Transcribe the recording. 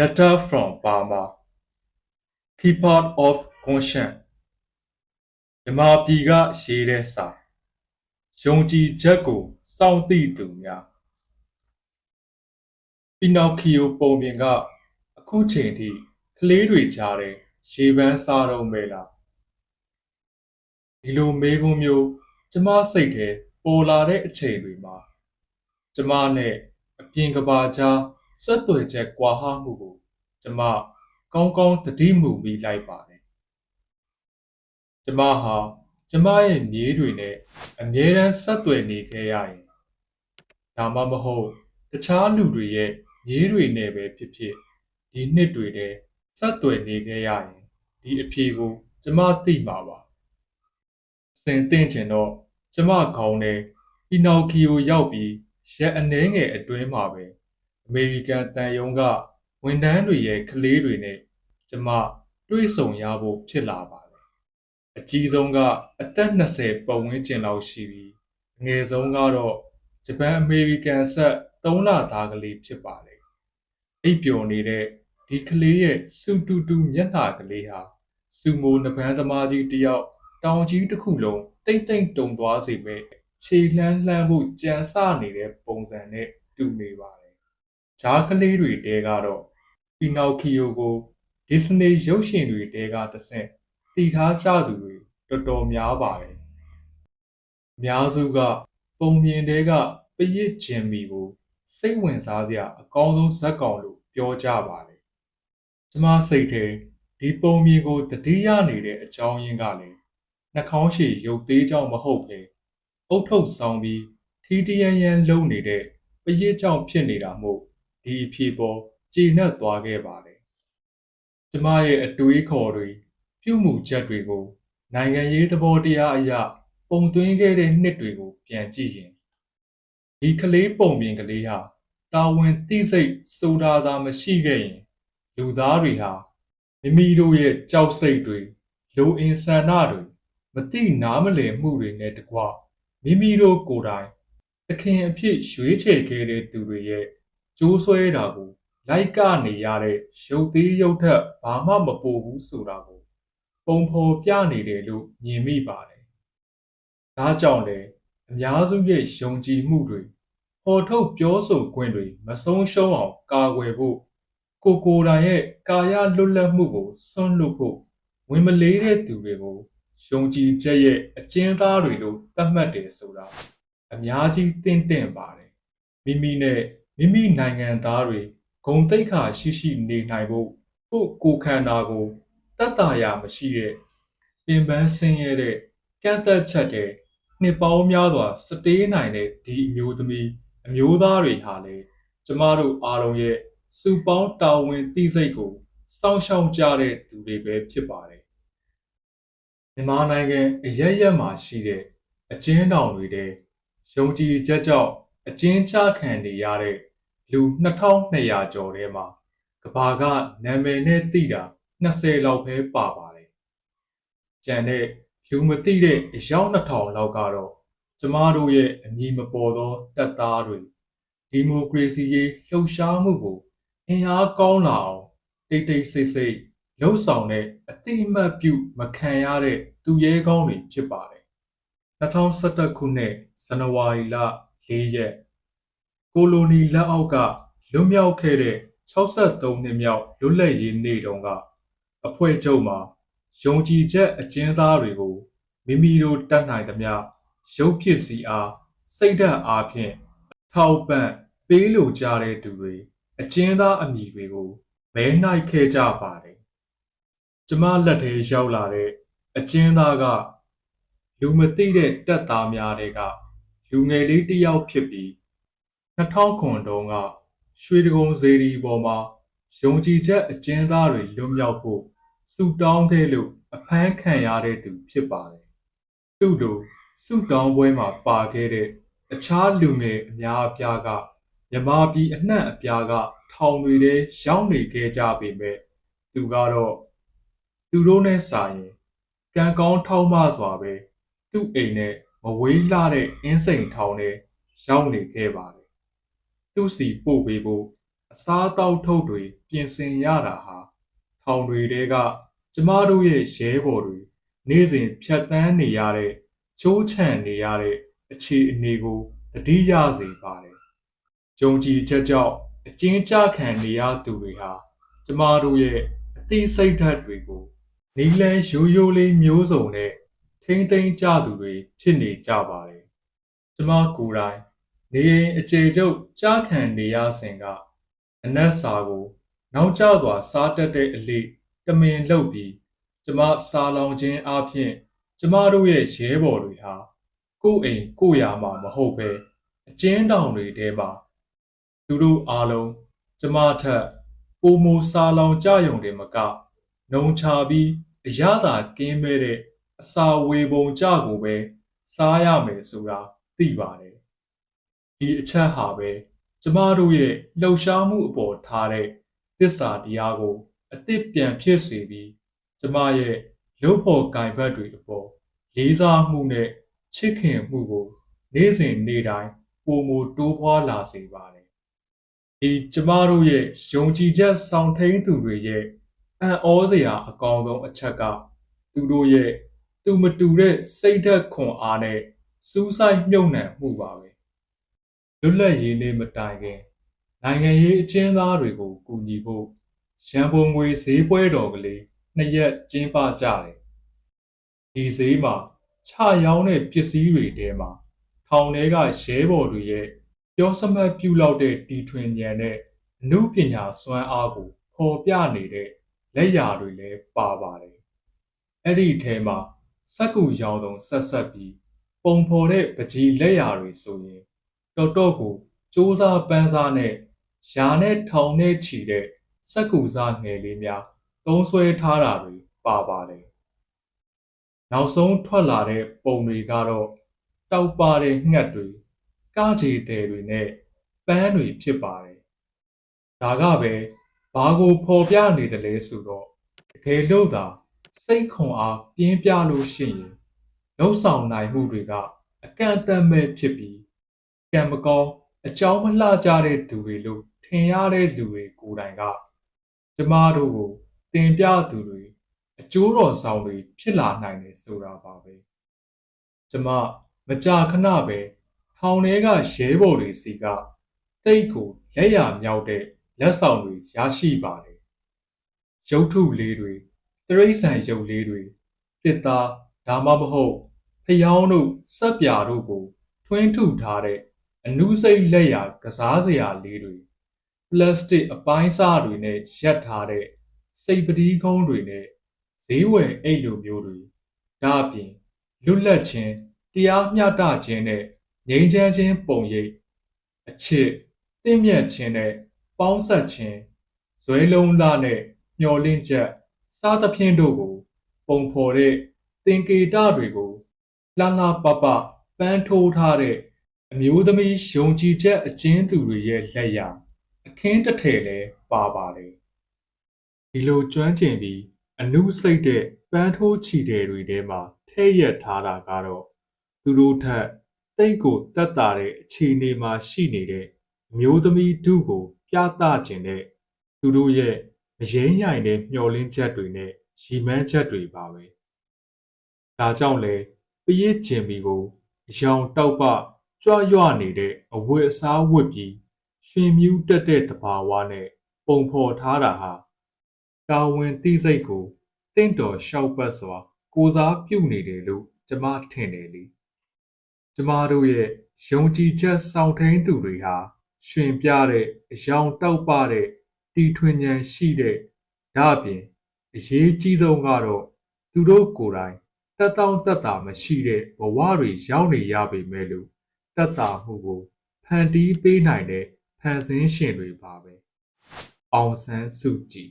Letter from Burma Teapot of Conscience မြန်မာပြည်ကရေးတဲ့စာယုံကြည်ချက်ကိုစောင့်သိသူများပီနောက်ကီယိုပုံပြင်က အခုချိန်ထိကလေးတွေကြားတဲ့ရေပန်းစားတော့မဲလားဒီလိုမေးခွန်းမျိုး ကျမစိတ်ထဲပေါ်လာတဲ့အချိန်တွေမှာ ကျမနဲ့အပြင်ကဘာကြား ဆက်သွယ်ချက်ကွာဟမှုကိုကျမကောင်းကောင်းသတိမူမိလိုက်ပါတယ်ကျမဟာကျမရဲ့မြေးတွေနဲ့အမြဲတမ်းဆက်သွယ်နေခဲ့ရရင်ဒါမှမဟုတ်တခြားလူတွေရဲ့မြေးတွေနဲ့ပဲဖြစ်ဖြစ်ဒီနှစ်တွေတည်းဆက်သွယ်နေခဲ့ရရင်ဒီအဖြေကို ကျမသိမှာပါစင်သင့်ချင်တော့ကျမခေါင်းထဲပီနောက်ကီယိုရောက်ပြီးရက်အနှဲငယ်အတွင်းမှာပဲ အမေရိကန်တန်ယုံကဝန်ထမ်းတွေရဲ့ကလေးတွေနဲ့ကျမတွေ့ဆုံရဖို့ဖြစ်လာပါတယ်အကြီးဆုံးကအသက်20ပတ်ဝန်းကျင်လောက်ရှိပြီးအငယ်ဆုံးကတော့ဂျပန်အမေရိကန်ဆက်3လသားကလေးဖြစ်ပါတယ်အိပ်ပျော်နေတဲ့ဒီကလေးရဲ့စူတူတူမျက်နှာကလေးဟာစူမိုနပန်းသမားကြီးတယောက်တောင်ကြီးတစ်ခုလုံးတိတ်တိတ်တုံသွားစေမဲ့ခြေလှမ်းလှမ်းဖို့ကြံစနေတဲ့ပုံစံနဲ့တူနေပါတယ်။ ဂျားကလေးတွေတဲကတော့ပီနောက်ကီယိုကိုဒစ္စနေရုပ်ရှင်တွေတဲကတဆင့်တည်ထားကြသူတွေတော်တော်များပါတယ်။အများစုကပုံမြင်တဲကပရစ်ဂျင်မီကိုစိတ်ဝင်စားစရာအကောင်းဆုံးဇက်ကောင်လို့ပြောကြပါတယ်။ကျမစိတ်ထဲဒီပုံမြင်ကိုတတိယနေတဲ့အကြောင်းရင်းကလည်းနှာခေါင်းရှည်ရုပ်သေးကြောင့်မဟုတ်ပဲအုတ်ထုတ်ဆောင်ပြီးထီးတရန်ရန်လုံနေတဲ့ပရစ်ကြောင့်ဖြစ်နေတာမို့ ဒီအဖြစ်ပေါ်ကျေနပ်သွားခဲ့ပါတယ်။ကျမရဲ့အတွေးခေါ်တွေပြုမှုချက်တွေကို နိုင်ငံရေးသဘောတရားအရပုံသွင်းခဲ့တဲ့နှစ်တွေကိုပြန်ကြည့်ရင်ဒီကလေးပုံပြင်ကလေးဟာတာဝန်သိစိတ်စိုးထားသာမရှိခဲ့ရင် လူသားတွေဟာမိမိတို့ရဲ့ကြောက်စိတ်တွေလူအင်ဆန္ဒတွေမတိနားမလည်မှုတွေနဲ့တကွမိမိတို့ကိုယ်တိုင်သခင်အဖြစ်ရွေးချယ်ခဲ့တဲ့သူတွေရဲ့ ကြိုးဆွဲတာကိုလိုက်ကနေရတဲ့ရုပ်သေးရုပ်ထက်ဘာမှမပိုဘူးဆိုတာကိုပုံဖော်ပြနေတယ်လို့မြင်မိပါတယ်။ဒါကြောင့်လေအများစုရဲ့ယုံကြည်မှုတွေပေါ်ထုတ်ပြောဆိုခွင့်တွေမဆုံးရှုံးအောင်ကာကွယ်ဖို့ကိုကိုယ်တိုင်ရဲ့ကာယလွတ်လပ်မှုကိုစွန့်လွတ်ဖို့ဝင်မလေးတဲ့သူတွေကိုယုံကြည်ချက်ရဲ့အကျဉ်းသားတွေလို့သတ်မှတ်တယ်ဆိုတာအများကြီးသင့်တင့်ပါတယ်မိမိနဲ့ မိမိနိုင်ငံသားတွေဂုံတိတ်ခါရှိရှိနေနိုင်ဖို့ကိုကိုခန္ဓာကိုတတ်တာယာမရှိတဲ့ပင်ပန်းဆင်းရဲတဲ့ကန့်သက်ချက်တဲ့နှစ်ပေါင်းများစွာစတေးနိုင်တဲ့ဒီအမျိုးသမီးအမျိုးသားတွေဟာလေကျမတို့အားလုံးရဲ့စုပေါင်းတာဝန်သိစိတ်ကိုစောင့်ရှောက်ကြတဲ့သူတွေပဲဖြစ်ပါတယ်မြန်မာနိုင်ငံအရရက်မှာရှိတဲ့အကျဉ်းထောင်တွေတဲ့ယုံကြည်ချက်ကြောင့်အကျဉ်းချခံနေရတဲ့ လူ2200ကျော်ထဲမှာကဘာကနာမည်နဲ့သိတာ20လောက်ပဲပါပါတယ်။ကျန်တဲ့လူမသိတဲ့အယောက်2000လောက်ကတော့ကျမတို့ရဲ့အမည်မပေါ်သောတပ်သားတွေဒီမိုကရေစီရေးလှုပ်ရှားမှုကိုအင်အားကောင်းလာအောင်တိတ်တိတ်ဆိတ်ဆိတ်လှုပ်ဆောင်တဲ့အတိအမှတ်ပြုမခံရတဲ့သူရဲကောင်းတွေဖြစ်ပါတယ်2011ခုနှစ်ဇန်နဝါရီလ4ရက် ကိုလိုနီလက်အောက်ကလွတ်မြောက်ခဲ့တဲ့63နှစ်မြောက်လွတ်လပ်ရေးနေ့တုန်းကအဖွဲ့ချုပ်မှာယုံကြည်ချက်အကျဉ်းသားတွေကိုမိမိတို့တတ်နိုင်သမျှရုပ်ဖြစ်စီအားစိတ်ဓာတ်အားဖြင့်ထောက်ပံ့ပေးလိုကြတဲ့သူတွေအကျဉ်းသားအမည်တွေကိုမဲနိုင်ခဲ့ကြပါတယ်။ကျမလက်ထဲရောက်လာတဲ့အကျဉ်းသားကလူမသိတဲ့တက်သားများတွေကလူငယ်လေးတစ်ယောက်ဖြစ်ပြီး 2000ခုတုန်းကရွှေတကုံစေဒီပေါ်မှာယုံကြည်ချက်အကျဉ်းသားတွေလွတ်မြောက်ဖို့ဆုတောင်းခဲ့လို့အဖမ်းခံရတဲ့သူဖြစ်ပါတယ်။သူ့တို့ဆုတောင်းပွဲမှာပါခဲ့တဲ့အခြားလူငယ်အများအပြားကမြမပြည်အနှံ့အပြားကထောင်တွေထဲရောက်နေခဲ့ကြပေမဲ့သူကတော့သူတို့နဲ့စာရင်ကံကောင်းထောက်မစွာပဲသူ့အိမ်နဲ့မဝေးလှတဲ့အင်းစိန်ထောင်ထဲရောက်နေခဲ့ပါတယ် သူ့စီပို့ပေးဖို့အစားအသောက်ထုတ်တွေပြင်ဆင်ရတာဟာထောင်တွေတဲကကျမတို့ရဲ့ရဲဘော်တွေနေ့စဉ်ဖြတ်တန်းနေရတဲ့ချိုးချံနေရတဲ့အခြေအနေကိုတတိယစေပါတယ်။ယုံကြည်ချက်ကြောင့်အကျဉ်းချခံနေရသူတွေဟာကျမတို့ရဲ့အသိစိတ်ဓာတ်တွေကိုနီလန်းရိုးရိုးလေးမျိုးစုံနဲ့ထိမ့်သိမ်းကြသူတွေဖြစ်နေကြပါတယ်။ကျမကိုယ်တိုင် နေရင်အခြေကျုပ်ကြားခံနေရစဉ်ကအနက်စာကို နောက်ကျစွာ စားတတ်တဲ့အလေးတမင်လုပ်ပြီးကျမစားလောင်ခြင်းအပြင်ကျမတို့ရဲ့ရဲဘော်တွေဟာကိုယ့်အိမ်ကိုယ့်ယာမှာမဟုတ်ပဲအကျဉ်းတောင်တွေထဲမှာသူတို့အားလုံးကျမထက်ပုံမစားလောင်ကြယုံတယ်မကနှုံချပြီးအရသာကင်းမဲ့တဲ့အစာဝေပုံကြကိုပဲစားရမယ်ဆိုတာသိပါတယ် ဒီအချက်ဟာပဲကျမတို့ရဲ့လှုပ်ရှားမှုအပေါ်ထားတဲ့သစ္စာတရားကိုအသစ်ပြန်ဖြစ်စေပြီးကျမရဲ့ရုပ်ဖို့ကင်ဘတ်တွေအပေါ်လေးစားမှုနဲ့ချစ်ခင်မှုကို နေ့စဉ်နေ့တိုင်းပုံမတိုးပွားလာစေပါတယ်ဒီကျမတို့ရဲ့ယုံကြည်ချက်ဆောင်ထိန်သူတွေရဲ့အံ့ဩစရာအကောင်းဆုံးအချက်ကသူတို့ရဲ့သူမတူတဲ့စိတ်ဓာတ်ခွန်အားနဲ့စူးစိုက်မြုပ်နှံမှုပါပဲ လွတ်လပ်ရေးနေ့မတိုင်ခင် နိုင်ငံရေးအကျဉ်းသားတွေကိုကူညီဖို့ရန်ပုံငွေဈေးပွဲတော်ကလေးနှစ်ရက်ကျင်းပကြတယ်။ဒီဈေးမှာချရောင်းတဲ့ပစ္စည်းတွေထဲမှာထောင်ထဲကရဲဘော်တွေရဲ့ပြောစမှတ်ပြုလောက်တဲ့တီထွင်ဉာဏ်နဲ့အမှုပညာစွမ်းအားကိုပေါ်ပြနေတဲ့လက်ရာတွေလည်းပါပါတယ်။အဲ့ဒီထဲမှာစက်ကူရောင်စုံဆက်ဆက်ပြီးပုံဖော်တဲ့ပကြီးလက်ရာတွေဆိုရင် တော်တော့ကိုစူးစမ်းပန်းစားနဲ့ယာနဲ့ထောင်နဲ့ချီတဲ့စက်ကူစားငယ်လေးများသုံးဆွဲထားတာတွေပါပါတယ်။နောက်ဆုံးထွက်လာတဲ့ပုံတွေကတော့တောက်ပါတဲ့ငှက်တွေကားချီတယ်တွေနဲ့ပန်းတွေဖြစ်ပါတယ်။ဒါကပဲဘာကိုဖော်ပြနေတယ်လဲဆိုတော့တကယ်လို့သာစိတ်ခွန်အားပြင်းပြလို့ရှိရင်လှုပ်ဆောင်နိုင်မှုတွေကအကန့်အသတ်မဲ့ဖြစ်ပြီး ကံမကောင်းအကြောင်းမလှကြတဲ့သူတွေလို့ထင်ရတဲ့လူတွေကိုယ်တိုင်ကကျမတို့ကိုတင်ပြသူတွေအကျိုးတော်ဆောင်တွေဖြစ်လာနိုင်တယ်ဆိုတာပါပဲကျမမကြာခဏပဲထောင်ထဲကရဲဘော်တွေစီကတိတ်ကိုလက်ရမြောက်တဲ့လက်ဆောင်တွေရရှိပါတယ်ရုပ်ထုလေးတွေတရိษံရုပ်လေးတွေတစ်သားဒါမှမဟုတ်ဖျောင်းတို့စက်ပြာတို့ကို ထွင်းထုထားတဲ့ အနုစိတ်လက်ရာကစားစရာလေးတွေပလတ်စတစ်အပိုင်းစားတွေနဲ့ရက်ထားတဲ့စိတ်ပတိကုန်းတွေနဲ့ဈေးဝယ်အိတ်လိုမျိုးတွေဒါအပြင်လွတ်လပ်ခြင်းတရားမျှတခြင်းနဲ့ငြိမ်းချမ်းခြင်းပုံရိပ်အချစ်တင့်မြတ်ခြင်းနဲ့ပေါင်းဆက်ခြင်းဇွဲလုံးလာနဲ့မျော်လင့်ချက်စားသဖြင့်တို့ကို ပုံဖော်တဲ့သင်္ကေတတွေကိုလှလှပပပန်းထိုးထားတဲ့ အမျိုးသမီးယုံကြည်ချက်အကျဉ်းသူတွေရဲ့လက်ရာ အခင်းတစ်ထည်လဲပါပါတယ်ဒီလိုကျွမ်းကျင်ပြီးအနုစိတ်တဲ့ပန်းထိုးချီတယ်တွေထဲမှာထဲ့ရက်ထားတာကတော့သူတို့ထက်တိတ်ကိုတက်တာတဲ့အခြေအနေမှာရှိနေတဲ့အမျိုးသမီးဒုကို ပြသခြင်းတဲ့သူတို့ရဲ့မရင်းရိုင်တဲ့မျောလင်းချက်တွေနဲ့ရီမန်းချက်တွေပါပဲဒါကြောင့်လဲပရစ်ကျင်မီကိုအယောင်တောက်ပ ကြွရွနေတဲ့အဝတ်အစားဝတ်ပြီးရှင်မြူးတက်တဲ့တဘာဝနဲ့ပုံဖော်ထားတာဟာတာဝန်သိစိတ်ကိုတင့်တော်လျှောက်ပတ်စွာ ကိုစားပြုနေတယ်လို့ကျမထင်တယ်လေကျမတို့ရဲ့ယုံကြည်ချက်ဆောင်ထိန်သူတွေဟာရှင်ပြတဲ့အယောင်တောက်ပတဲ့တီထွင်ဉဏ်ရှိတဲ့ဒါအပြင်အရေးကြီးဆုံးကတော့သူတို့ကိုယ်တိုင်တက်တောင့်တက်တာမရှိတဲ့ဘဝတွေရောက်နေရပေမဲ့လို့ တက်တာမှုကိုဖန်တီးပေးနိုင်တဲ့ဖန်ဆင်းရှင်တွေပါပဲအောင်ဆန်းစုကြည်